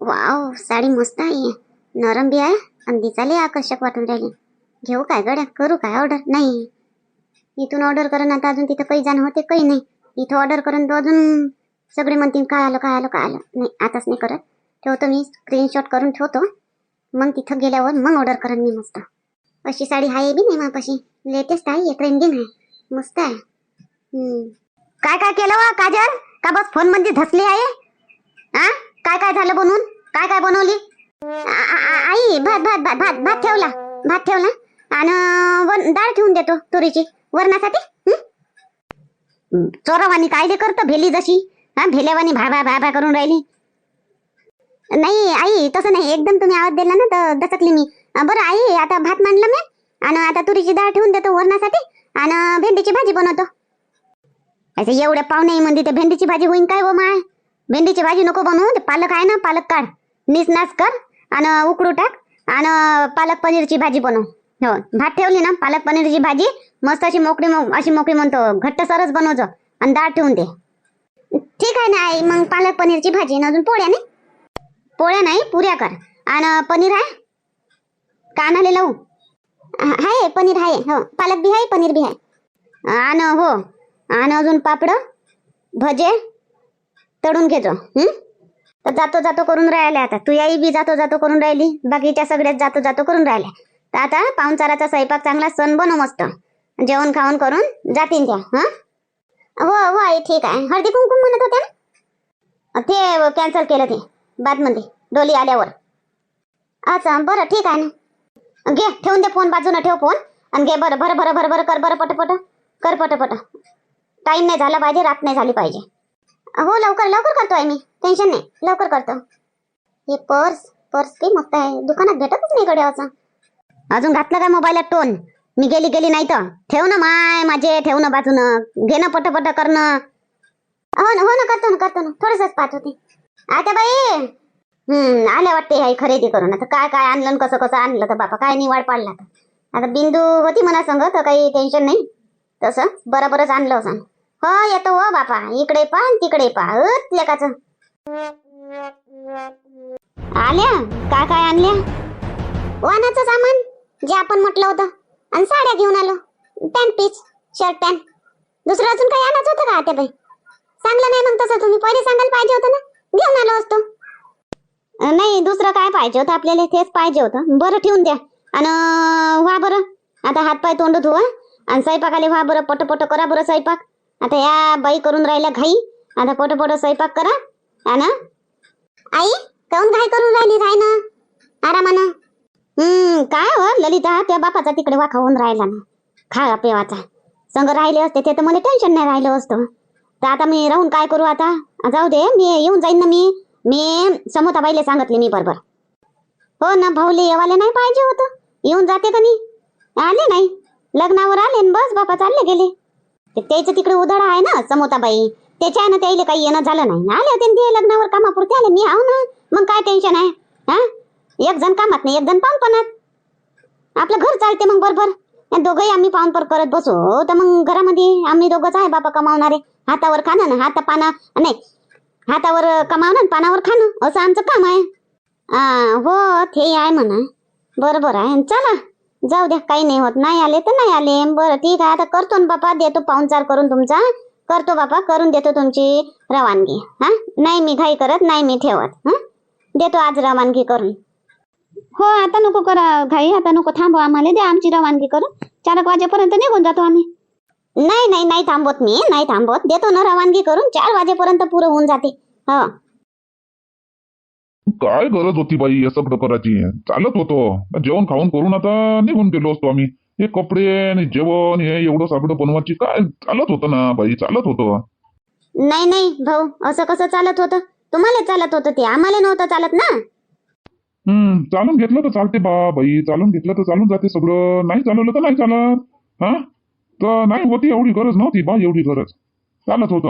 Wow sari मस्त आहे. नरम बी आहे आणि दिसायला आकर्षक वाटून राहिली. घेऊ काय गड्या? करू काय ऑर्डर नाही. इथून ऑर्डर करून आता अजून तिथं काही जाणं होते काही नाही. इथं ऑर्डर करून तो अजून सगळे म्हणतील काय आलं काय आलं काय आलं? नाही आताच नाही करत. ठेवतो मी स्क्रीनशॉट करून ठेवतो. मग तिथं गेल्यावर मग ऑर्डर करेन मी मस्त. अशी साडी आहे बी नाही मापाशी. लेटेस्ट आहे ट्रेंडिंग आहे. मस्त आहे. हम्म. काय काय केलं वा काजल? का बस फोनमध्ये धसली आहे? हा काय काय झालं बनवून? काय काय बनवली? आई भात भात भात भात भात ठेवला भात ठेवला. आणि डाळ ठेवून देतो तुरीची. वरणासाठी चोरावानी चोरवानी काय जे करतो भेली जशी. हा भेल्यावानी भाबा भाबा करून राहिली. नाही आई तसं नाही. एकदम तुम्ही आवाज दिला ना तर दचकली मी. बरं आई आता भात मांडलं मी. आणि आता तुरीची डाळ ठेवून देतो वरणासाठी. आणि भेंडीची भाजी बनवतो. असं एवढ्या पाहुणे म्हणजे ते भेंडीची भाजी होईन काय हो माय? भेंडीची भाजी नको बनवू ते पालक आहे ना पालक काढ. नीस कर आणि उकडू टाक आणि पालक पनीरची भाजी बनव. हो भात ठेवली ना पालक पनीरची भाजी मस्त अशी मोकळी मो- अशी मोकळी म्हणतो घट्ट सरच बनवतो आणि डाळ ठेवून दे. ठीक आहे ना आई मग पालक पनीरची भाजी अजून पोळ्या नाही? पोळ्या नाही पुऱ्या कर. आणि पनीर आहे? कानाले लावू. आहे पनीर आहे हो. पालक बी आहे पनीर बी आहे. आणि हो आणि अजून पापड भजे तळून घेतो हं? तर जातो जातो करून राहिल्या आता. तू आई बी जातो जातो करून राहिली. बाकीच्या सगळ्यात जातो जातो करून राहिल्या तर आता पाहुणचाराचा स्वयंपाक चांगला सण बनव मस्त. जेवण खाऊन करून जातीन त्या हा? हो हो आई ठीक आहे. हळदी कुंकुम म्हणत होत्या ना? ते कॅन्सल केलं ते बादमध्ये डोली आल्यावर. अच्छा बरं ठीक आहे ना. घे ठेवून दे फोन बाजूला ठेव फोन. आणि घे बरं बरं बरं बरं बरं कर बरं पटपट. कर पटपट. टाइम नाही झाला पाहिजे रात नाही झाली पाहिजे. हो लवकर लवकर करतो आहे मी. टेन्शन नाही. लवकर करतो. हे पर्स पर्स काही मस्त आहे दुकानात भेटतच नाही कडे असं. अजून घातलं काय मोबाईलात टोन मी गेली गेली नाही तर. ठेव ना माय माझे ठेव ना बाजूनं. घेणं पटपट करणं. हो ना हो ना करतो ना करतो ना. थोडंसंच पाहत होते. आता बाई! हम्म आल्या वाटते आई खरेदी करून. आता काय काय आणलं कसं कसं आणलं तर बापा काय निवाड पाडला तर आता. बिंदू होती म्हणा संग तर काही टेन्शन नाही. तसं बरोबरच आणलं असं हो येतो हो बापा. इकडे पा तिकडे पा लेकाच. आल्या? काय काय आणल्या? वानाचं सामान जे आपण म्हटलं होतं. आणि साड्या घेऊन आलो. पॅन्ट पीस शर्ट पॅन्ट दुसरं अजून काही आणायचं होतं का त्या बाई सांगलं नाही मग तसं. तुम्ही पहिले सांगायला पाहिजे होतं ना? घेऊन आलो असतो. नाही दुसरं काय पाहिजे होतं? आपल्याला तेच पाहिजे होतं. बरं ठेवून द्या. आणि व्हा बरं. आता हात पाय तोंड धुवा. आणि स्वयंपाकाला व्हा बरं. पट पट करा बरं स्वयंपाक. आता या बाई करून राहिल्या घाई. आता पोट पोट स्वयंपाक करा. ना? आई काऊन घाई करून राहिली राय ना आरामानं? हम्म काय हो ललिता त्या बापाचा तिकडे वाखा होऊन राहिला ना. खा पेवाचा. संग राहिले असते ते तर मला टेन्शन नाही राहिलं असतं. तर आता मी राहून काय करू आता? जाऊ दे मी येऊन जाईन ना मी. मी समोताबाईला सांगितले मी बरोबर. हो ना भाऊले येवाले नाही पाहिजे होतं. येऊन जाते का नाही आले नाही. लग्नावर आले बस बापा चालले गेले. त्याचं तिकडे उधळ आहे ना समोताबाई. त्याच्यानं त्याला काही येणं झालं नाही. आले होते ते लग्नावर कामापुरते आले. मी आहो ना. मग काय टेन्शन आहे? हा? एक जण कामात नाही एक जण पाहुणपणात. आपलं घर चालते मग बरोबर. दोघंही आम्ही पाहुणपर करत बसू. हो, तर मग घरामध्ये आम्ही दोघंच आहे बापा कमावणारे. हातावर खाणं ना हाता पाना नाही. हातावर कमावणं पानावर खाणं. असं आमचं काम आहे. हो ते आहे म्हणा. बरोबर आहे. चला. जाऊ द्या काही नाही होत. नाही आले तर नाही आले. बरं ठीक आहे. आता करतो ना बापा. देतो पाहुणचार करून तुमचा. करतो बापा. करून देतो तुमची रवानगी. हा? नाही मी घाई करत नाही मी ठेवत. हा? देतो आज रवानगी करून. हो आता नको करा घाई. आता नको थांबवा आम्हाला. द्या आमची रवानगी करून. चार एक वाजेपर्यंत निघून जातो आम्ही. नाही नाही नाही थांबवत मी. नाही थांबवत. देतो ना रवानगी करून. चार वाजेपर्यंत पुरं होऊन जाते. हो. काय गरज होती बाई या सगळं करायची? चालत होतो. जेवण खाऊन करून आता निघून गेलो असतो आम्ही. हे कपडे आणि जेवण हे एवढं सगळं बनवायची काय? चालत होतं ना बाई चालत होतं. नाही नाही भाऊ असं कसं चालत होतं? तुम्हाला चालत होतं ते आम्हाला नव्हतं चालत ना? हम्म चालून घेतलं तर चालते बा बाई चालून घेतलं तर चालून जाते सगळं. नाही चालवलं तर नाही चालत. हा? तर नाही होती एवढी गरज नव्हती बा एवढी गरज. चालत होतं.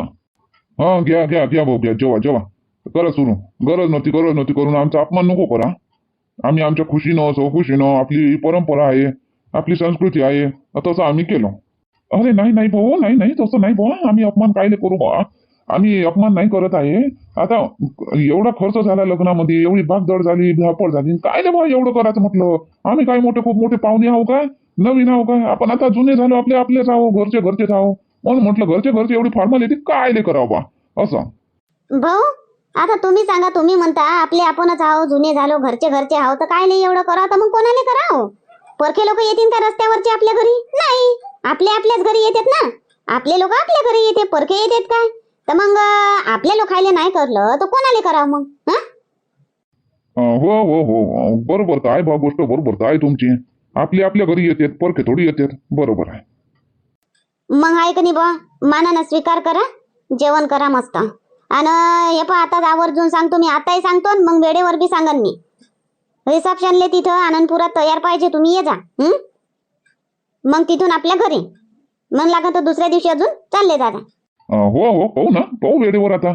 हा घ्या घ्या घ्या भाऊ घ्या जेवा जेवा. करा सुरू. गरज नव्हती गरज नव्हती करून आमचा अपमान नको करा. आम्ही आमच्या खुशीनं असो खुशीनं आपली परंपरा आहे आपली संस्कृती आहे तसं आम्ही केलं. अरे नाही नाही भाऊ नाही नाही तसं नाही भाऊ. आम्ही अपमान कायले करू बा? आम्ही अपमान नाही करत आहे. आता एवढा खर्च झाला लग्नामध्ये एवढी भागदड झाली धापड झाली. काय रे बा एवढं करायचं म्हटलं? आम्ही काय मोठे खूप मोठे पाहुणे आहो काय? नवीन आहो काय? आपण आता जुने झालो आपले आपलेच आहो घरचे घरचेच आहो म्हणून म्हटलं घरचे घरचे एवढी फॉर्मॅलिटी काय ले करावं बा? असं. भाऊ आता तुम्ही सांगा तुम्ही म्हणता आपले आपणच आहो जुने झालो घरचे घरचे आहो तर काय नाही एवढं करा तर मग कोणाला करावं? परखे लोक येतील का रस्त्यावरचे आपल्या घरी? नाही. आपले आपल्याच घरी येतात ना. आपले लोक आपल्या घरी येते परखे येतात काय तर मग आपल्या लोकायले नाही करलं तर कोणाला करावं मग? हा? हो हो हो. बरोबर आहे बा गोष्ट बरोबर आहे तुमची. आपले आपल्या घरी येतात परखे थोडी येतात. बरोबर आहे. मग आहे का नाही बा मानानं स्वीकार करा जेवण करा मस्त. आणि हे पहा आता आवर्जून सांगतो मी. आताही सांगतो आणि मग वेळेवर बी सांगन मी. रिसेप्शनले तिथं आनंदपुरात तयार पाहिजे तुम्ही ये जा. हं? मग तिथून आपल्या घरी. मग लागत तर दुसऱ्या दिवशी अजून चालले दादा. हो हो पाहू ना. पाहू वेळेवर आता.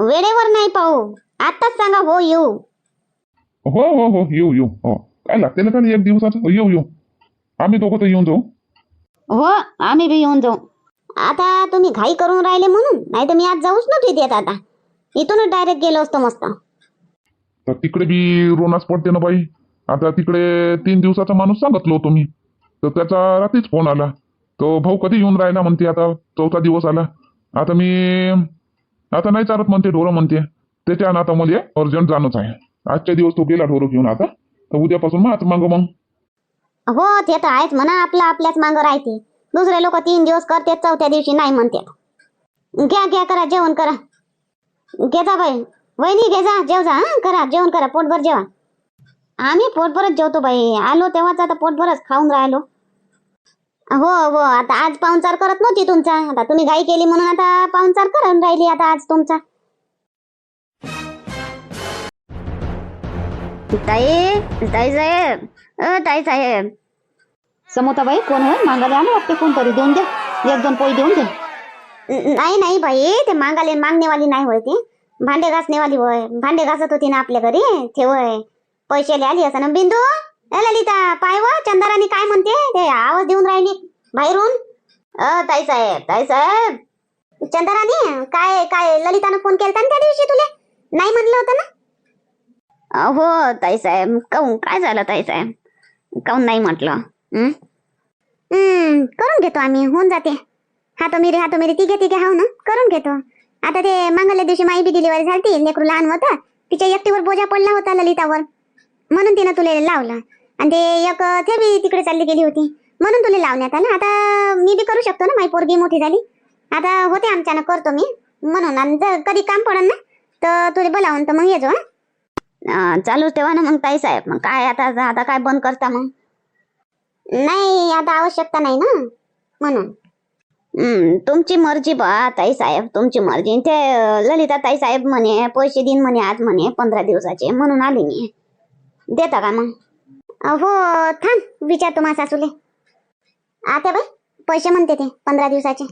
वेळेवर नाही पाहू. आताच सांगा हो येऊ. हो हो हो येऊ येऊ. हो. काय लागते ना का एक दिवसाचं? येऊ येऊ. आम्ही दोघं तर येऊन जाऊ. हो आम्ही बी येऊन जाऊ. आता तुम्ही घाई करून राहिले म्हणून नाही तर मी आज जाऊच नव्हती देत आता. इथूनच डायरेक्ट गेलो असतो मस्त. तर तिकडे बी रोनाच पडते ना बाई. आता तिकडे तीन दिवसाचा माणूस सांगितलो होतो मी. तर त्याचा रात्रीच फोन आला. तो भाऊ कधी येऊन राहिला म्हणते आता चौथा दिवस आला. आता मी आता नाही चालत म्हणते ढोरं म्हणते. त्याच्यानं आता मला अर्जंट जाणंच आहे. आजच्या दिवस तो गेला ढोरं घेऊन आता. तर उद्यापासून मग मागं मग. हो ते तर आहेच म्हणा आपलं आपल्याच मागं राहते. दुसरे लोक तीन दिवस करते चौथ्या दिवशी नाही म्हणतात. घ्या घ्या करा जेवण करा. घे जा बाई. वहिनी घे जा जेव जा करा जेवण करा पोटभर जेवा. आम्ही पोटभरच जेवतो बाई. आलो तेव्हाच आता पोटभरच खाऊन राहिलो. हो हो आता आज पाहुणचार करत नव्हती तुमचा. आता तुम्ही घाई केली म्हणून आता पाहुणचार करून राहिली आता आज तुमचा. ताई ताई साहेब. ताई साहेब. समोताबाई कोण होय मागायला आलं वाटते कोणतरी. देऊन दे. एक दोन पोळी देऊन दे. नाही नाही बाई ते मागाले मागणेवाली नाही होय ती. भांडे घासणेवाली होय. भांडे घासत होती ना आपल्या घरी ते होय. पैशाले आली असं ना बिंदू ललिता पाय व चंदाराणी काय म्हणते? ते आवाज देऊन राहिली. बाहेरून. अ ताई साहेब ताई साहेब चंदाराणी काय काय ललितानं फोन केलता ना त्या दिवशी तुला? नाही म्हणलं होतं ना? हो ताई साहेब काऊन काय झालं ताई साहेब काऊन नाही म्हटलं? हं? हं, करून घेतो आम्ही होऊन जाते. हातो मिरी हातो मिरी तिघे तिघे हाव ना करून घेतो. आता ते मंगल्या दिवशी माई बी डिलिव्हरी झाली लेकरू लहान होतं तिच्या एकटीवर बोजा पडला होता ललितावर. म्हणून तिनं तुला लावलं. आणि ते एक ते बी तिकडे चालली गेली होती. म्हणून तुला लावण्यात आलं. आता मी बी करू शकतो ना माई पोरगी मोठी झाली. आता होते आमच्यानं करतो मी. म्हणून आणि जर कधी काम पडन ना तर तुला बोलावून तर मग येजो हा. चालूच ठेवा ना मग ताई साहेब. मग काय आता आता काय बंद करता मग? नाही आता आवश्यकता नाही ना म्हणून. तुमची मर्जी बा ताई साहेब तुमची मर्जी. ते ललिता ताई साहेब म्हणे पैसे देईन म्हणे आज म्हणे पंधरा दिवसाचे म्हणून आली मी. देता का मग? हो थांब विचारतो तुम्हा सासूले. आता बाई पैसे म्हणते ते पंधरा दिवसाचे.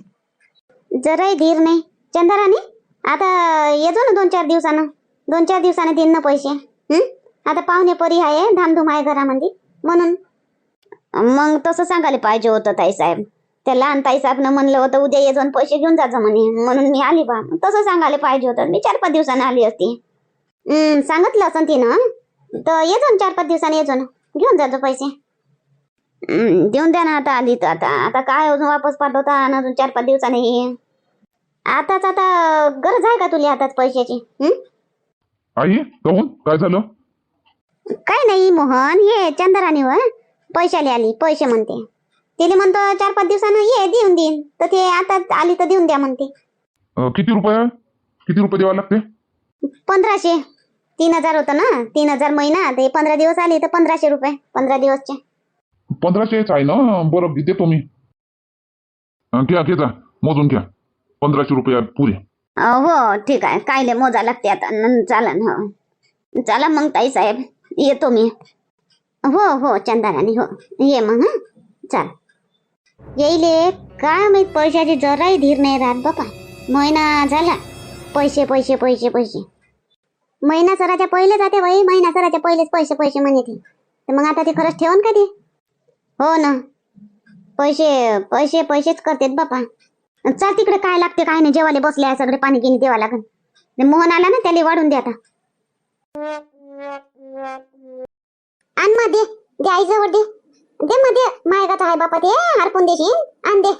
जराही धीर नाही. चंदराने आता येतो ना दोन चार दिवसानं. दोन चार दिवसाने देईन ना पैसे. आता पाहुणे परी आहे धामधूम आहे घरामध्ये म्हणून. मग तसं सांगायला पाहिजे होतं ताई साहेब त्या लहान ताई साहेबनं म्हणलं होतं उद्या ये जाऊन पैसे घेऊन जायचं म्हणे. म्हणून मी आली बा. तसं सांगायला पाहिजे होतं. मी चार पाच दिवसानं आली असती. सांगितलं असं तिनं. तर ये जाऊन चार पाच दिवसांनी ये जाऊन घेऊन जातो पैसे. देऊन द्या ना आता आली तर आता. आता काय अजून वापस पाठवता आणि अजून चार पाच दिवसांनी ये. आताच आता गरज आहे का तुला आताच पैशाची? आई कहून काय झालं? काय नाही मोहन. हे चंद्राणीवर. पैशाले आली पैसे म्हणते. तिला म्हणतो चार पाच दिवसानं ये देऊन देईन. तर ते आता आली तर देऊन द्या म्हणते. अं, किती रुपये? किती रुपये द्यावे लागते? पंधराशे. तीन हजार होतं ना? तीन हजार महिना. ते पंधरा दिवस आली तर पंधराशे रुपये. पंधरा दिवसचे. पंधराशेच आहे ना? बरं देतो मी अं, घ्या घे जा. मोजून घ्या. पंधराशे रुपये पुरे. अं, हो ठीक आहे. कायले मोजा लागते आता. न- चालन हो. चला मग ताई साहेब. येतो मी. हो हो चंदाराणी हो. ये मग हां. चाल. येईले. काय माहीत पैशाची जराही धीर नाही राहत बापा. महिना झाला. पैसे पैसे पैसे पैसे. महिना सराच्या पहिले जाते बाई. महिना सराच्या पहिलेच पैसे पैसे म्हणे ते. तर मग आता ते खरंच ठेवून का ते? हो ना. पैसे पैसे पैसेच करतेत बापा. चल तिकडे काय लागते काय नाही. जेवायला बसले आहे सगळे पाणी गिनी देवा लागेल मोहन आला ना त्याला वाढून द्या आता. आणमध्ये दे. आईजवळ दे. दे मध्ये मायगाचा आहे बापा ते. हरपून देशील? आण दे.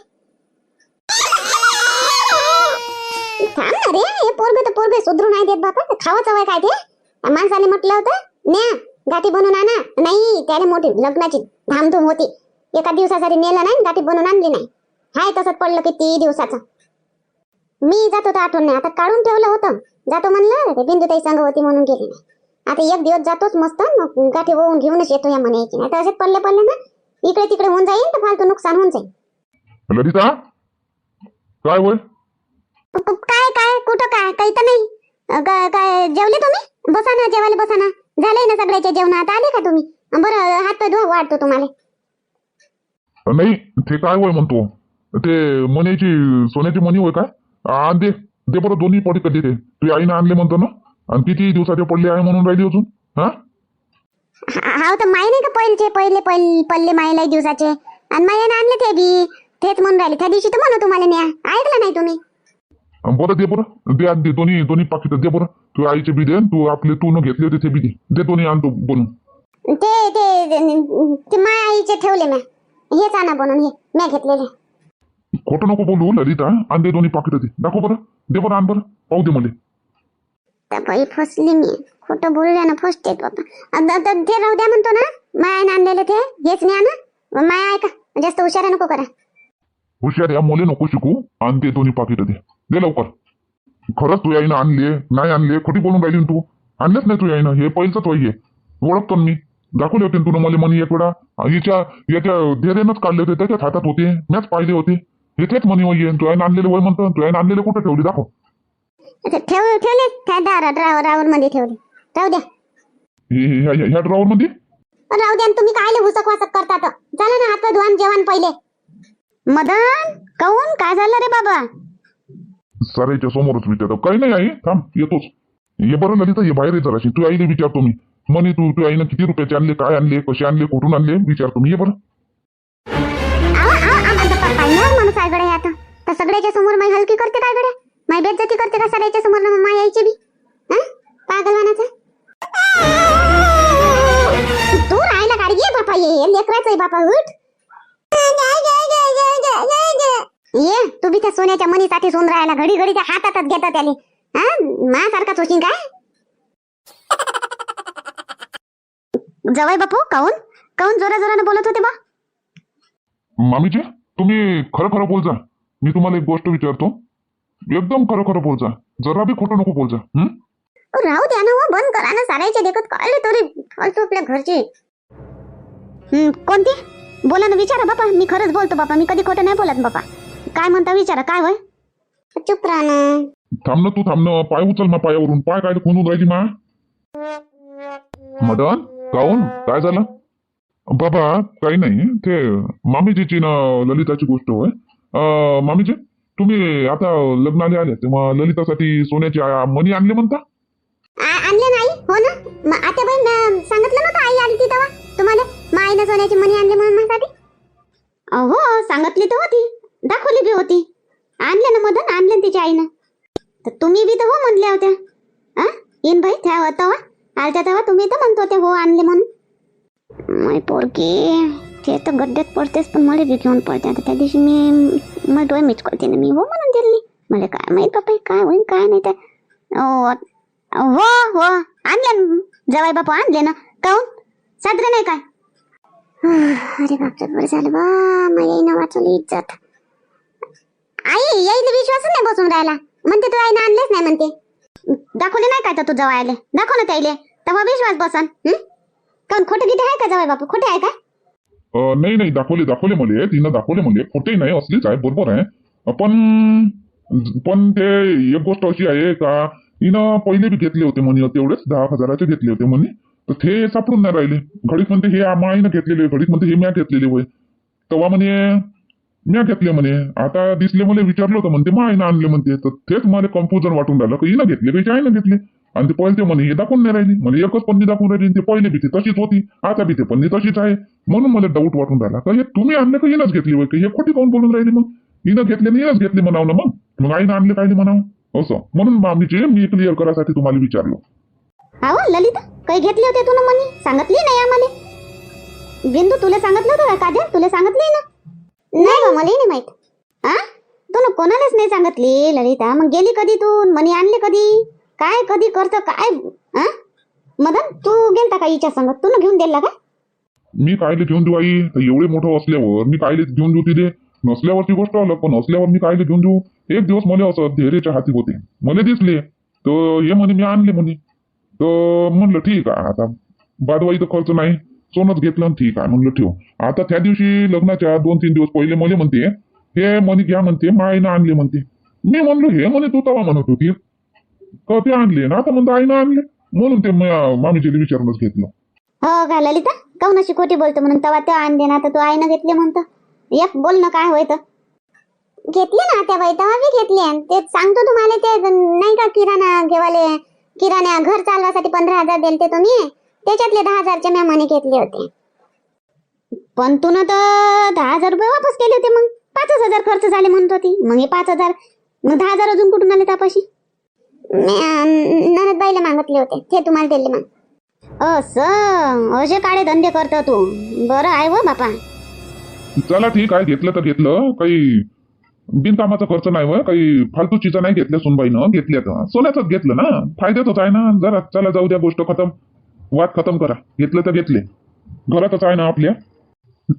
थांब ना रे. हे पोरगे तर पोरगे सुधरू नाही देत बापा. खावाचं वय काय ते? माणसाने म्हटलं होतं न्या गाठी बनवून आणा. नाही त्याने मोठी लग्नाची धामधूम होती. एका दिवसासाठी नेलं नाही गाठी बनवून आणली नाही. हाय तसंच पडलं किती दिवसाचं. मी जात होतो आठवण नाही आता काढून ठेवलं होतं. जातो म्हणलं ते बिंदुताई संघ होती म्हणून गेली नाही. आता एक दिवस जातोच मस्त मग गाठी होऊन घेऊनच येतो या म्हणायची नाही तर असेच पडले पडले ना इकडे तिकडे होऊन जाईल तर फालतू नुकसान होऊन जाईल ललिता काय प- काय काय कुठं काय? काही तर नाही. ग- काय जेवले तुम्ही? बसा ना जेवायला बसा ना. झालंय ना सगळ्याच्या जेवण आता आले का तुम्ही? बरं हात पाय धुवा वाढतो तुम्हाला. नाही ते काय होय म्हणतो? ते मनीची सोन्याची मनी होय काय? आण दे. दे बरं दोन्ही पडी कधी ते तू आईने आणले म्हणतो ना. आणि किती दिवसाचे पडले आहे म्हणून राहिली अजून? हा? हा तर माय नाही का पहिलेचे पहिले पहिले पल्ले मायला दिवसाचे? आणि मायाने आणले ते बी तेच म्हणून राहिले. त्या दिवशी तर म्हणू तुम्हाला न्या ऐकलं नाही तुम्ही. बरं दे बरं. दे दे दोन्ही दोन्ही पाकिट दे बरं. तू आईचे बी दे तू आपले तू न घेतले होते ते बी दे. दे दोन्ही आणतो बनून ते ते ते माय आईचे ठेवले म्या. हेच आणा बनवून हे. म्या घेतलेले. खोटं नको बोलू ललिता. आण दे दोन्ही पाकिट दे दाखव बरं. दे बरं आण बरं. पाहू दे मला. त्या बाई फसली मी. खोटं बोलले ना फसते बाबा. आता ते राहू द्या म्हणतो ना. मायाने आणलेले ते. हेच नाही ना. माया ऐका. जास्त हुशार नको करा. हुशार या मुले नको शिकू. आण ते दोन्ही पाकिट दे. दे लवकर. खरंच तू याईनं आणले नाही आणले खोटी बोलून राहिली तू? आणलेच नाही तू आईनं. हे पहिलंच वय आहे. ओळखतो मी. दाखवले होते ना तुला मला मनी एक वेळा. हिच्या याच्या धैर्यानंच काढले होते. त्याच्याच हातात होते. मॅच पाहिले होते. हे तेच मनी वय तू आईनं आणलेले वय म्हणतो. तू आईनं आणलेले कुठं ठेवली? दाखव. अच्छा, ठेव ठेवले. त्या दारा ड्रावर ड्रावर मध्ये ठेवले. राहू द्या. ह्या- ड्रॉवर मध्ये राहू द्या न तुम्ही कायले हुसक वासक करतात चला ना हात धुवान जेवण पहिले. मदन काऊन? काय झालं रे बाबा? सराईच्या समोरच विचारतो. काही नाही आई थांब येतोच. ये बरं ललिता ये बाहेर ये जराशी. तू आईने विचारतो मी म्हणे तू तू आईनं किती रुपयाचे आणले काय आणले कसे आणले कुठून आणले? विचारतो मी ये बरं. आवा आवा आम्हाला तर पाहिलं माणूस आहे गड्या आता. तर सगळ्याच्या समोर माई हलकी करते काय गड्या माई बेज्जती करते का सगळ्याच्या समोर ना मम्मा यायची बी? हा? पागलवानाचा? तू राहिला गाडी ये बापा ये ये लेकराचं आहे बापा उठ. ये तू बी त्या सोन्याच्या मनीसाठी सोन राहायला घडी घडी त्या हातातच घेता त्याले. हा? मा सारखा चोशीन काय? जवळ बापू काऊन? काऊन जोरा जोरानं बोलत होते बा? मामीजी तुम्ही खरं खरं बोलजा. मी तुम्हाला एक गोष्ट विचारतो. एकदम खरं खरं बोल जा जरा बी खोटं नको बोल जा हं? राहू द्या ना हो, बंद करा ना सारायचे देखत कळले तरी फालतू आपल्या घरचे. हम्म, कोणती? बोला ना विचारा बापा मी खरंच बोलतो बापा मी कधी खोटं नाही बोलत बापा. काय म्हणता विचारा काय होय? चुप राहा ना. थांब ना तू थांब ना. पाय उचल ना पायावरून. पाय काय खुनून राहिली मा? मदन काऊन काय झालं? बाबा काही नाही. ते मामीजीची ना ललिताची गोष्ट होय. अं, मामीजी? तुम्ही आता लग्नाला आले तेव्हा ललितासाठी सोन्याची आ- मणी आणले म्हणता? आ- आणले नाही हो ना? मग आता बहीण सांगितलं नव्हतं आई आली ती तेव्हा तुम्हाला? मग सोन्याची मणी आणली म्हणून माझ्यासाठी हो सांगितली तर होती दाखवली बी होती. आणले ना मदन आणले ना तिच्या आईनं. तर तुम्ही बी तर हो म्हणल्या होत्या. हा येईन भाई त्या तेव्हा आलत्या तेव्हा तुम्ही तर म्हणत होते हो आणले म्हणून. मै पोरगी. ते तर गड्ड्यात पडतेच पण मला बी घेऊन पडते आता त्या दिवशी मी मग डोळे मिच करते ना मी हो म्हणून दिली. मला काय माहीत बापा काय होईल काय नाही तर हो हो हो आणले जवाई बापा आणले ना. काऊन साजरे नाही काय? अरे बापरे बरं झालं बा. मला ना वाचवली इज्जत. आई येईल विश्वास नाही बसून राहिला म्हणते तू आईनं आणलेच नाही म्हणते. दाखवले नाही काय तर तू जवायले दाखव ना त्याईले. तेव्हा विश्वास बसन. हं? काऊन खोटं आहे का जवाई बापू? खोटे आहे का? नाही नाही दाखवले दाखवले मला तिनं दाखवले मला. खोटे नाही असलीच आहे बरोबर आहे. पण पण ते एक गोष्ट अशी आहे का तिनं पहिले बी घेतले होते म्हणे तेवढेच दहा हजाराचे घेतले होते म्हणे. तर ते सापडून नाही राहिले. घडीत म्हणते हे आईनं घेतलेले घडीत म्हणते हे म्या घेतलेले होय. तेव्हा म्हणे म्या घेतले म्हणे. आता दिसले मला विचारलं होतं म्हणते मग आईनं आणले म्हणते. तर तेच मला कन्फ्युजन वाटून राहिलं की हिनं घेतले पैसे आईनं घेतले? आणि ते पहिले ते म्हणे हे दाखवून नाही राहिली. म्हणजे एकच पन्नी दाखवून राहिली ते पहिले भीती तशीच होती. आता भीती ते पन्नी तशीच आहे. म्हणून मला डाऊट वाटून राहिला. का हे तुम्ही आणले का हिनच घेतली वय हे खोटी काऊन बोलून राहिली मग? हिनं घेतले नाही हिनच घेतले म्हणाव ना मग? मग आईनं आणले काय म्हणावं? असं. म्हणून मामीचे मी क्लिअर करायसाठी तुम्हाला विचारलो. अहो ललिता काही घेतले होते तू ना म्हणे सांगितली नाही आम्हाला? बिंदू तुला सांगितलं होतं का? काजल तुला सांगितली ना? नाही बा मला नाही माहीत. हा तू ना कोणालाच नाही सांगितली ललिता? मग गेली कधी तू? मनी आणले कधी? काय कधी करत काय हा मदन तू गेलता का हिच्या संगत तू ना घेऊन दिला का? मी कायले घेऊन देऊ आई? एवढे मोठं असल्यावर मी कायले घेऊन देऊ तिथे नसल्यावरची गोष्ट आलं पण असल्यावर मी कायले घेऊन देऊ? एक दिवस मला असं धैर्याच्या हाती होते. मला दिसले तर हे म्हणे मी आणले म्हणे. तर म्हणलं ठीक आहे आता बादवाईचा खर्च नाही. सोनच घेतलं ठीक आहे म्हणलं ठेव. आता त्या दिवशी लग्नाच्या दोन तीन दिवस पहिले मला म्हणते हे म्हणे घ्या म्हणते मायनं आणले म्हणते. मी म्हणलो हे म्हणे तू तवा म्हणत होती? का ते आणले? ना आता म्हणतो आईनं आणले. म्हणून ते म- विचारूनच घेतलं. हो का ललिता? काऊन अशी खोटी बोलतो म्हणून? तेव्हा ते आणले ना तर तू आईनं घेतले म्हणतो. एक बोल ना काय होय तर घेतले ना त्या बाई तेव्हा बी घेतले. ते सांगतो तुम्हाला ते नाही का किराणा घेवाले किराणा घर चालवासाठी पंधरा हजार दिलते तुम्ही त्याच्यातले दहा हजारचे मी म्हणे घेतले होते. पण तू ना तर दहा हजार रुपये वापस केले होते मग. पाचच हजार खर्च झाले म्हणत होती. मग हे पाच हजार मग दहा हजार अजून कुठून आले तापाशी? ननदबाईला मागितले होते. ते तुम्हाला दिले मग. असं असे काळे धंदे करतो तू. बरं आहे व बापा. चला ठीक आहे घेतलं तर घेतलं. काही बिनकामाचा खर्च नाही व काही फालतू चिजा नाही घेतल्या सुनबाईनं घेतल्या तर सोन्याचंच घेतलं ना? फायद्यातच आहे ना? जरा चला जाऊ द्या गोष्ट खतम. वाद खतम करा. घेतलं तर घेतले. घरातच आहे ना आपल्या?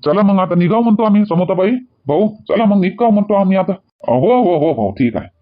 चला मग आता निघाव म्हणतो आम्ही समोताबाई. भाऊ चला मग निघाव म्हणतो आम्ही आता. हो हो हो हो ठीक आहे.